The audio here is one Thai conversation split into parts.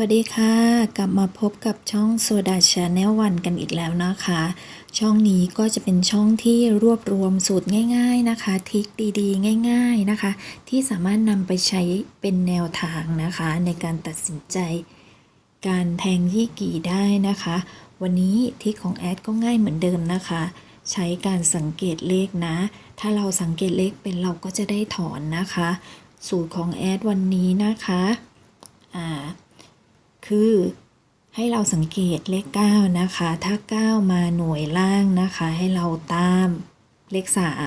วัสดีค่ะ กลับมาพบกับช่องโซดาชาแนลวันกันอีกแล้วนะคะ ช่องนี้ก็จะเป็นช่องที่รวบรวมสูตรง่าย ๆนะคะทริคดีๆ ง่าย ๆนะคะ ที่สามารถนำไปใช้เป็นแนวทางนะคะ ในการตัดสินใจ การแทงยี่กี่ได้นะคะ วันนี้ทริคของแอดก็ง่ายเหมือนเดิมนะคะ ใช้การสังเกตเลขนะ ถ้าเราสังเกตเลขเป็นเราก็จะได้ถอนนะคะ สูตรของแอดวันนี้นะคะอ่า คือให้เราสังเกตเลข 9 นะคะ ถ้า 9 มาหน่วยล่างนะคะ ให้เราตามเลข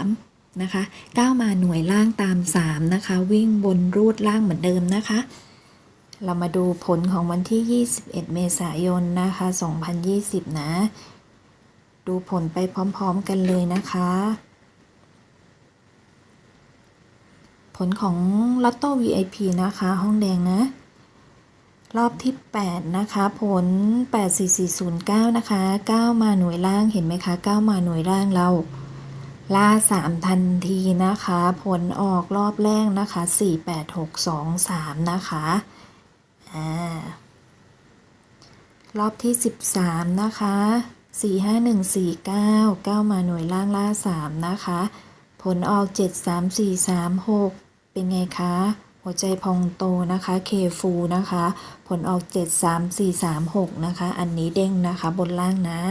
3 นะคะ 9 มาหน่วยล่างตาม 3 นะคะ วิ่งบนรูดล่างเหมือนเดิมนะคะ เรามาดูผลของวันที่ 21 เมษายนนะคะ 2020 นะ ดูผลไปพร้อมๆกันเลยนะคะ ผลของลอตโต้ VIP นะคะ ห้องแดงนะ รอบที่ 8 นะคะ ผล 84409 นะคะ 9 มาหน่วยล่างเห็นไหมคะ 9 มาหน่วยล่างเรา ล่า 3 ทันทีนะคะ ผลออกรอบแรกนะคะ 48623 นะคะอ่ารอบที่ 13 นะคะ 45149 9 มาหน่วยล่างล่า 3 นะคะ ผลออก 73436 เป็นไงคะ หัวใจพองโตนะคะเคฟูนะคะ ผลออก 7 3 4 3 6 นะคะ อันนี้เด้งนะคะบนล่างนะ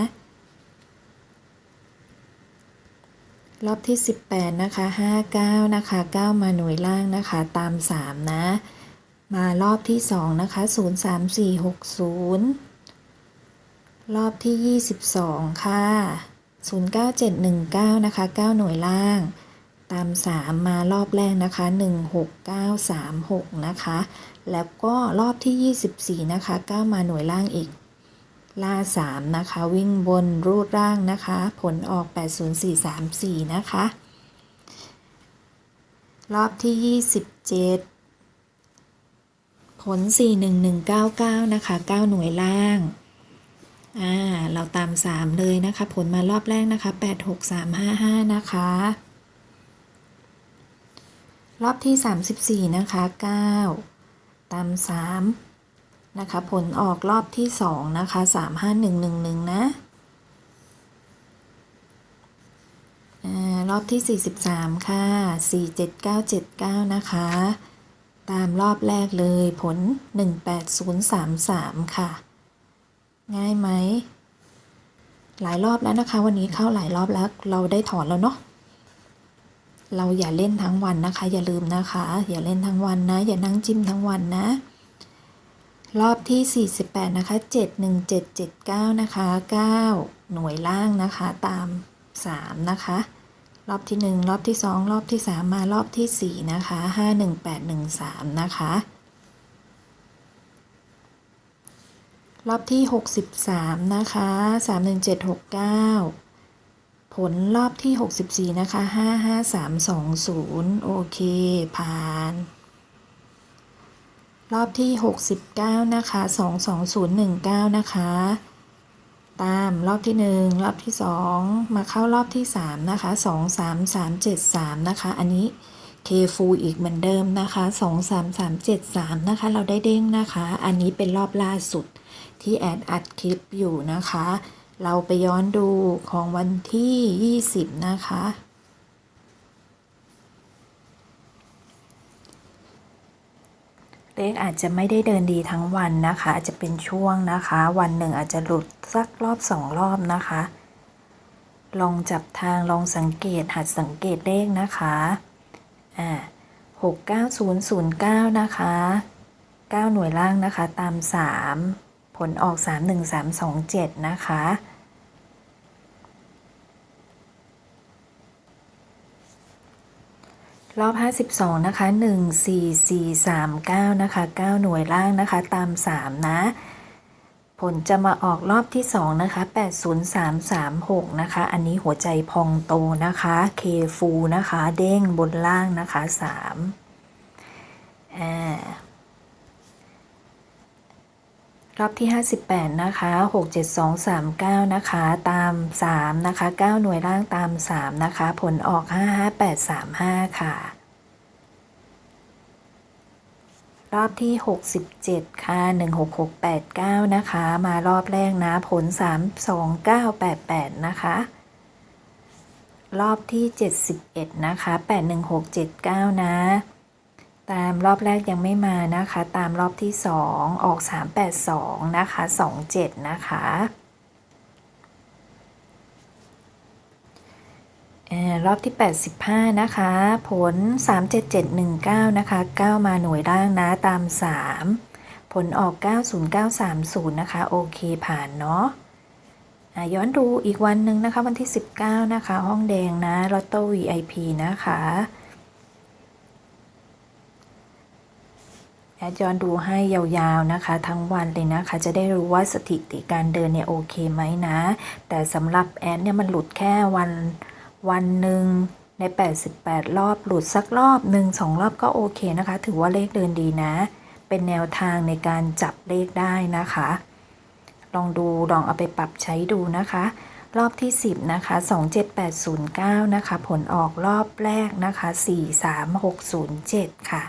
รอบที่ 18 นะคะ 59 นะคะ 9 มาหน่วยล่างนะคะ ตาม 3 นะ มารอบที่ 2 นะคะ 0 3 4 6 0 รอบที่ 22 ค่ะ 09719 นะคะ 9 หน่วยล่าง ตาม 3 มารอบแรกนะคะ 16936 นะคะ แล้วก็รอบที่ 24 นะคะ9มาหน่วยล่างอีก ล่า 3 นะคะ วิ่งบนรูดร่างนะคะ ผลออก 80434 นะคะ รอบที่ 27 ผล 41199 นะคะ 9 หน่วยล่างอ่าเราตาม 3 เลยนะคะ ผลมารอบแรกนะคะ 86355 นะคะ รอบที่ 34 นะคะ 9 ตาม 3 นะคะ ผลออกรอบที่ 2 นะคะ 35111 นะอ่ารอบที่ 43 ค่ะ 47979 นะคะ ตามรอบแรกเลยผล 18033 ค่ะ ง่ายไหม หลายรอบแล้วนะคะ วันนี้เข้าหลายรอบแล้วเราได้ถอนแล้วเนาะ เราอย่าเล่นทั้งวันนะคะ อย่าลืมนะคะ อย่าเล่นทั้งวันนะ อย่านั่งจิ้มทั้งวันนะ รอบที่ 48 นะคะ 71779 นะคะ 9 หน่วยล่างนะคะ ตาม 3 นะคะ รอบที่ 1 รอบที่ 2 รอบที่ 3 มารอบที่ 4 นะคะ 51813 นะคะรอบที่ 63 นะคะ 31769 ผลรอบที่ 64 นะคะ 55320 โอเค ผ่าน รอบที่ 69 นะคะ 22019 นะคะ ตามรอบที่ 1 รอบที่ 2 มาเข้ารอบที่ 3 นะคะ 23373 นะคะ อันนี้เคฟูอีกเหมือนเดิมนะคะ 23373 นะคะ เราได้เด้งนะคะ อันนี้เป็นรอบล่าสุดที่แอดอัดคลิปอยู่นะคะ เราไปย้อนดูของวันที่ 20 นะคะ เลขอาจจะไม่ได้เดินดีทั้งวันนะคะ อาจจะเป็นช่วงนะคะ วันหนึ่งอาจจะหลุดสักรอบสองรอบนะคะ ลองจับทางลองสังเกตหัดสังเกตเลขนะคะอ่าหกเก้าศูนย์ศูนย์เก้านะคะเก้าหน่วยล่างนะคะตามสามผลออกสามหนึ่งสามสองเจ็ดนะคะ รอบ 52 นะคะ 14439 นะคะ 9 หน่วยล่างนะคะ ตาม 3 นะ ผลจะมาออกรอบที่ 2 นะคะ 80336 นะคะ อันนี้หัวใจพองโตนะคะ เคฟูนะคะ เด้งบนล่างนะคะ 3อ่า รอบที่ 58 นะคะ 67239 นะคะ ตาม 3 นะคะ 9 หน่วยล่างตาม 3 นะคะ ผลออก 55835 ค่ะ รอบที่ 67 ค่ะ 16689 นะคะ มารอบแรกนะ ผล 32988 นะคะ รอบที่ 71 นะคะ 81679 นะ ตามรอบแรกยังไม่มานะคะ ตามรอบที่ 2 ออก 382 นะคะ 27 นะคะเอ่อรอบที่ 85 นะคะ ผล 37719 นะคะ 9 มาหน่วยล่างนะ ตาม 3 ผลออก 90930 นะคะ โอเคผ่านเนาะอะย้อนดูอีกวันหนึ่งนะคะ วันที่ 19 นะคะ ห้องแดงนะลอตโต้ VIP นะคะ แอดย้อนดูให้ยาวๆนะคะ ทั้งวันเลยนะคะ จะได้รู้ว่าสถิติการเดินเนี่ยโอเคไหมนะ แต่สำหรับแอดเนี่ยมันหลุดแค่วันวันหนึ่งใน 88 รอบหลุดสักรอบหนึ่งสองรอบก็โอเคนะคะ ถือว่าเลขเดินดีนะ เป็นแนวทางในการจับเลขได้นะคะ ลองดูลองเอาไปปรับใช้ดูนะคะ รอบที่ 10 นะคะ 27809 นะคะ ผลออกรอบแรกนะคะ 43607 ค่ะ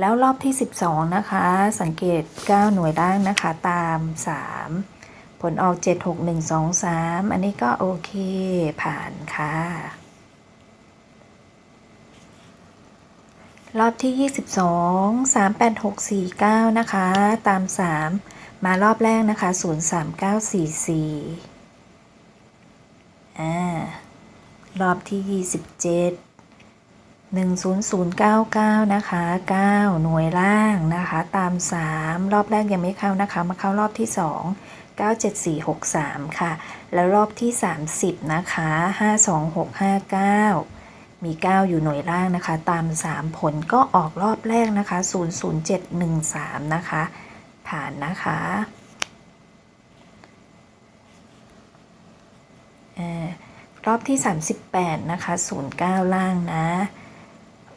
แล้วรอบที่ 12 นะคะ สังเกต 9 หน่วยล่างนะคะ ตาม 3 ผลออก 76123 อันนี้ก็โอเคผ่านค่ะ รอบที่ 22 38649 นะคะ ตาม 3 มารอบแรกนะคะ 03944 อ่า รอบที่ 27 10099 นะคะ 9 หน่วยล่างนะคะ ตาม 3 รอบแรกยังไม่เข้านะคะ มาเข้ารอบที่ 2 97463 ค่ะ แล้วรอบที่ 30 นะคะ 52659 มี 9 อยู่หน่วยล่างนะคะ ตาม 3 ผลก็ออกรอบแรกนะคะ 00713 นะคะ ผ่านนะคะเอ่อรอบที่ 38 นะคะ 09 ล่างนะ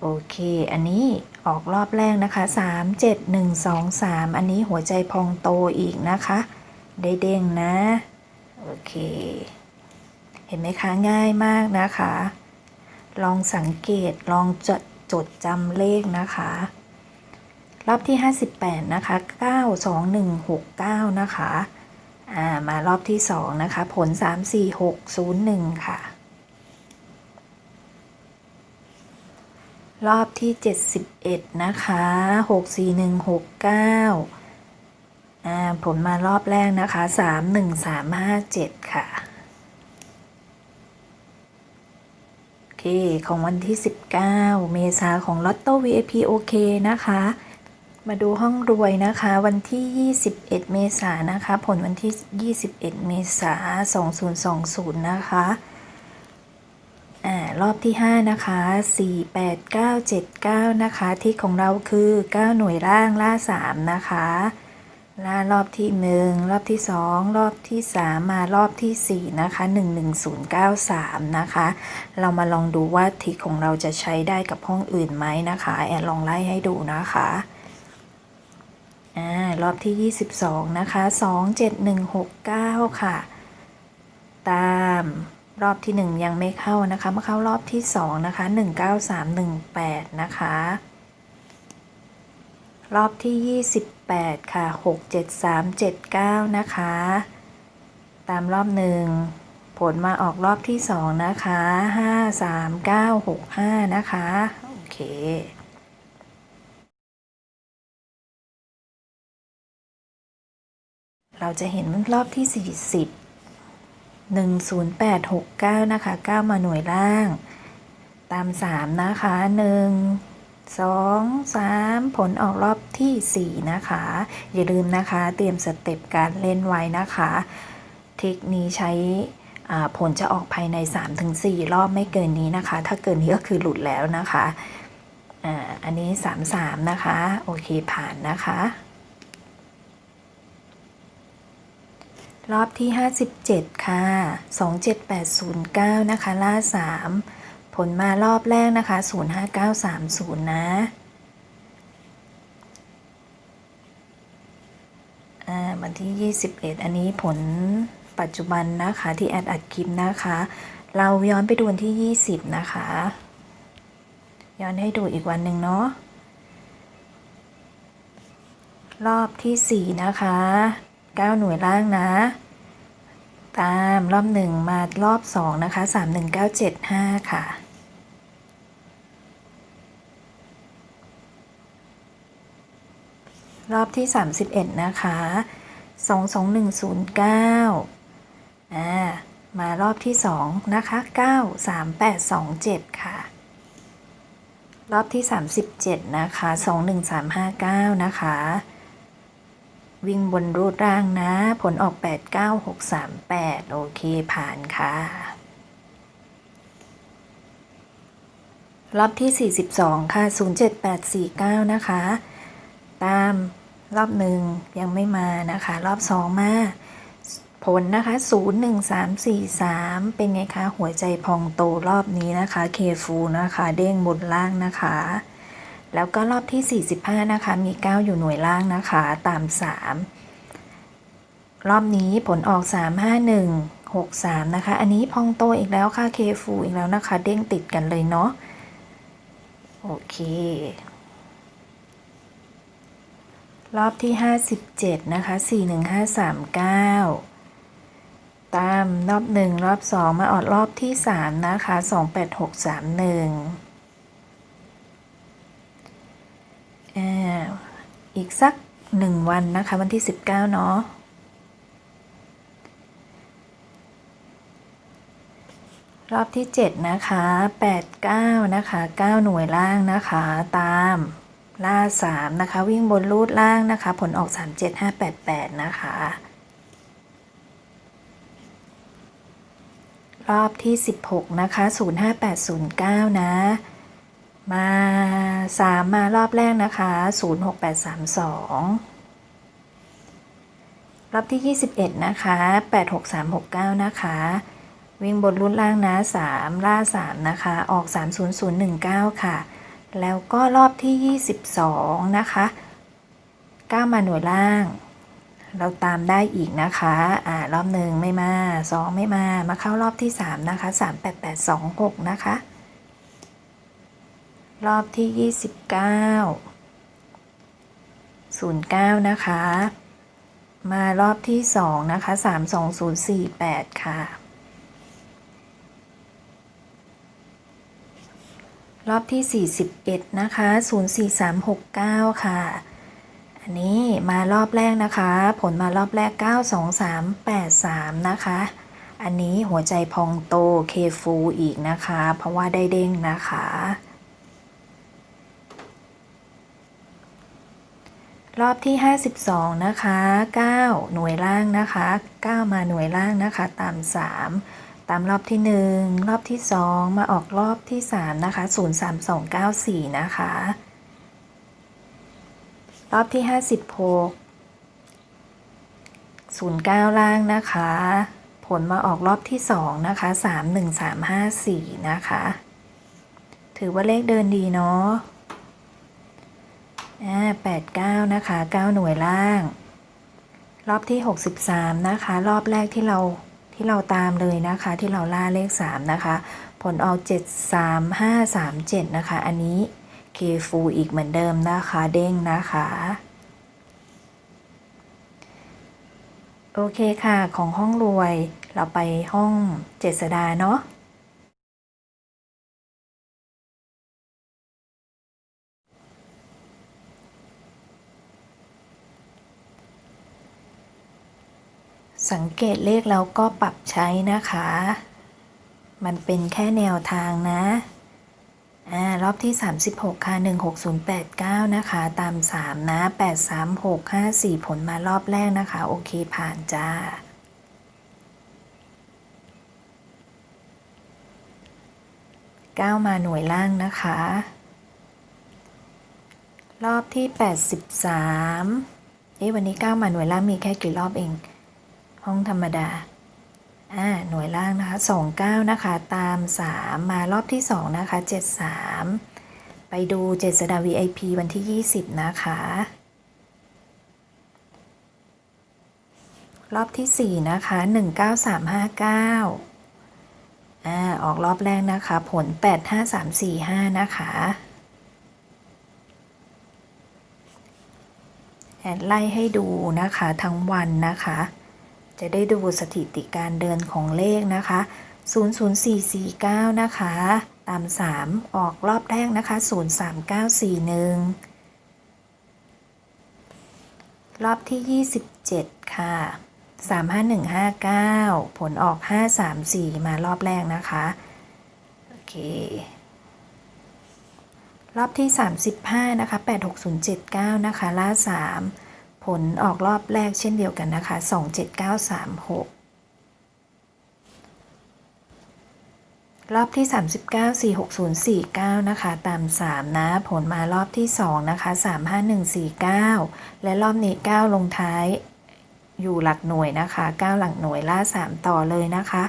โอเค อันนี้ออกรอบแรกนะคะ 3 7 1 2 3 อันนี้หัวใจพองโตอีกนะคะ ได้เด้งนะ โอเค เห็นไหมคะ ง่ายมากนะคะ ลองสังเกต ลองจดจดจำเลขนะคะ รอบที่ 58 นะคะ 92169 นะคะ อ่า มารอบที่ 2 นะคะ ผล 34601 ค่ะ รอบที่ 71 นะคะ 64169อ่าผลมารอบแรกนะคะ 31357 ค่ะ โอเค ของวันที่ 19 เมษาของลอตโต้ VIP โอเคนะคะ มาดูห้องรวยนะคะ วันที่ 21 เมษานะคะ ผลวันที่ 21 เมษายน2020 นะคะ รอบที่ 5 นะคะ 48979 นะคะที่ของเราคือ 9 หน่วยล่างล่า 3 นะคะ ล่ารอบที่ 1 รอบที่ 2 รอบที่ 3 มารอบที่ 4 นะคะ 11093 นะคะ เรามาลองดูว่าทิกของเราจะใช้ได้กับห้องอื่นไหมนะคะ แอนลองไล่ให้ดูนะคะอ่ารอบที่ 22 นะคะ 27169 ค่ะ ตาม รอบที่ 1 ยังไม่เข้านะคะ มาเข้ารอบที่ 2 นะคะ 19318 นะคะ รอบที่ 28 ค่ะ 67379 นะคะ ตามรอบหนึ่งผลมาออกรอบที่ 2 นะคะ 53965 นะคะ โอเคเราจะเห็นรอบที่ 40 10869 นะคะ 9 มาหน่วยล่าง ตาม 3 นะคะ 1 2 3 ผลออกรอบที่ 4 นะคะ อย่าลืมนะคะ เตรียมสเต็ปการเล่นไว้นะคะ เทคนี้ใช้ผลจะออกภายใน 3-4 รอบไม่เกินนี้นะคะ ถ้าเกินนี้ก็คือหลุดแล้วนะคะอ,อันนี้ 3-3 นะคะ โอเคผ่านนะคะ รอบที่ 57 ค่ะ 27809 นะคะ ล่า 3 ผลมารอบแรกนะคะ 05930 นะอ่าวันที่ 21 อันนี้ผลปัจจุบันนะคะ ที่แอดอัดคลิปนะคะ เราย้อนไปดูวันที่ 20 นะคะ ย้อนให้ดูอีกวันหนึ่งเนาะรอบที่สี่นะคะ เก้าหน่วยล่างนะ ตามรอบหนึ่งมารอบสองนะคะสามหนึ่งเก้าเจ็ดห้าค่ะรอบที่ 31 นะคะ 22109 อ่า มารอบที่ 2 นะคะ 93827 ค่ะ รอบที่ 37 นะคะ 21359 นะคะ วิ่งบนรูดร่างนะ ผลออก 89638 โอเคผ่านค่ะ รอบที่ 42 ค่ะ 07849 นะคะ ตามรอบหนึ่งยังไม่มานะคะ รอบสองมา ผลนะคะ 0 1 3 4 3 เป็นไงคะ หัวใจพองโตรอบนี้นะคะ เคฟูนะคะ เด้งบนล่างนะคะ แล้วก็รอบที่ 45 นะคะ มี 9 อยู่หน่วยล่างนะคะ ตาม 3 รอบนี้ผลออก 3 5 1 6 3 นะคะ อันนี้พองโตอีกแล้วค่ะเคฟูอีกแล้วนะคะ เด้งติดกันเลยเนาะ โอเค รอบที่ 57 นะคะ 41539ตามรอบ 1 รอบ 2 มาออดรอบที่ 3 นะคะ 28631อ่า อีกสัก1วันนะคะ วันที่ 19 เนาะรอบที่ 7 นะคะ 89 นะคะ 9 หน่วยล่างนะคะ ตามล่า 3 นะคะ วิ่งบนรูดล่างนะคะ ผลออก 37588 นะคะ รอบที่ 16 นะคะ 05809 นะ มา 3 มารอบแรกนะคะ 06832 รอบที่ 21 นะคะ 86369 นะคะ วิ่งบนรุ่นล่างนะ 3 ล่า 3 นะคะ ออก 30019 ค่ะ แล้วก็รอบที่ 22 นะคะ9มาหน่วยล่าง เราตามได้อีกนะคะอ่ารอบหนึ่งไม่มา 2 ไม่มา มาเข้ารอบที่ 3 นะคะ 38826 นะคะ รอบที่ 29 09 นะคะ มารอบที่ 2 นะคะ 32048 ค่ะ รอบที่ 41 นะคะ 04369 ค่ะ อันนี้มารอบแรกนะคะ ผลมารอบแรก 92383 นะคะ อันนี้หัวใจพองโตเคฟูอีกนะคะ เพราะว่าได้เด้งนะคะ รอบที่ 52 นะคะ 9 หน่วยล่างนะคะ 9 มาหน่วยล่างนะคะ ตาม 3 ตามรอบที่ 1 รอบที่ 2 มาออกรอบที่ 3 นะคะ 03294 นะคะ รอบที่ 56 09 ล่างนะคะ ผลมาออกรอบที่ 2 นะคะ 31354 นะคะ ถือว่าเลขเดินดีเนาะ อ่า89นะคะ9หน่วยล่าง รอบที่63นะคะ รอบแรกที่เราที่เราตามเลยนะคะ ที่เราล่าเลข3นะคะ ผลออก73537นะคะ อันนี้เคฟูอีกเหมือนเดิมนะคะ เด้งนะคะโอเคค่ะ ของห้องรวยเราไปห้องเจษดาเนาะ สังเกตเลขแล้วก็ปรับใช้นะคะ มันเป็นแค่แนวทางนะอ่ารอบที่ 36 ค่ะ 16089 นะคะ ตาม 3 นะ 83654 ผลมารอบแรกนะคะ โอเคผ่านจ้า 9 มาหน่วยล่างนะคะ รอบที่ 83เอ๊ะวันนี้ 9 มาหน่วยล่างมีแค่กี่รอบเอง ห้องธรรมดาอ่าหน่วยล่างนะคะ29 นะคะ ตาม 3 มารอบที่ 2 นะคะ 73 ไปดูเจษดา VIP วันที่ 20 นะคะ รอบที่ 4 นะคะ 19359อ่าออกรอบแรกนะคะ ผล 85345 นะคะแอดไล่ให้ดูนะคะทั้งวันนะคะ จะได้ดูสถิติการเดินของเลขนะคะ 00449 นะคะ ตาม 3 ออกรอบแรกนะคะ 03941 รอบที่ 27 ค่ะ 35159 ผลออก 534 มารอบแรกนะคะ โอเค รอบที่ 35 นะคะ 86079 นะคะล่า 3 ผลออกรอบแรกเช่นเดียวกันนะคะ 27936 รอบที่ 39 46049 นะคะ ตาม 3 นะ ผลมารอบที่ 2 นะคะ 35149 และรอบนี้ 9 ลงท้ายอยู่หลักหน่วยนะคะ 9 หลักหน่วยล่า 3 ต่อเลยนะคะ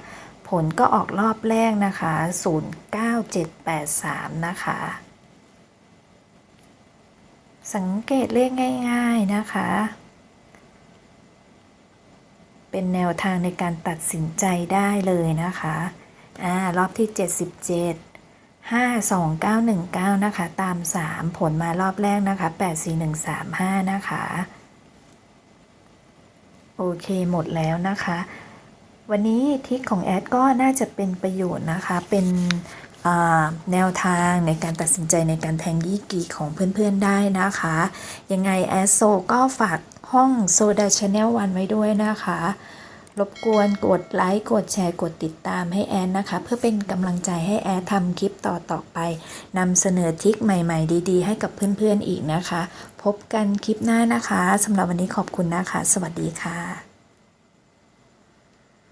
ผลก็ออกรอบแรกนะคะ 09783 นะคะ สังเกตเลขง่ายๆนะคะ เป็นแนวทางในการตัดสินใจได้เลยนะคะอ่ารอบที่ 77 52919 นะคะ ตาม 3 ผลมารอบแรกนะคะ 84135 นะคะ โอเคหมดแล้วนะคะ วันนี้ทิศของแอดก็น่าจะเป็นประโยชน์นะคะ เป็น แนวทางในการตัดสินใจในการแทงยี่กีของเพื่อนๆได้นะคะ ยังไงแอดโซก็ฝากห้องโซดาชาแนลวันไว้ด้วยนะคะ รบกวนกดไลค์กดแชร์กดติดตามให้แอนนะคะ เพื่อเป็นกำลังใจให้แอนทำคลิปต่อๆไปนำเสนอทิคใหม่ๆดีๆ ให้กับเพื่อนๆอีกนะคะ พบกันคลิปหน้านะคะสำหรับวันนี้ขอบคุณนะคะ สวัสดีค่ะ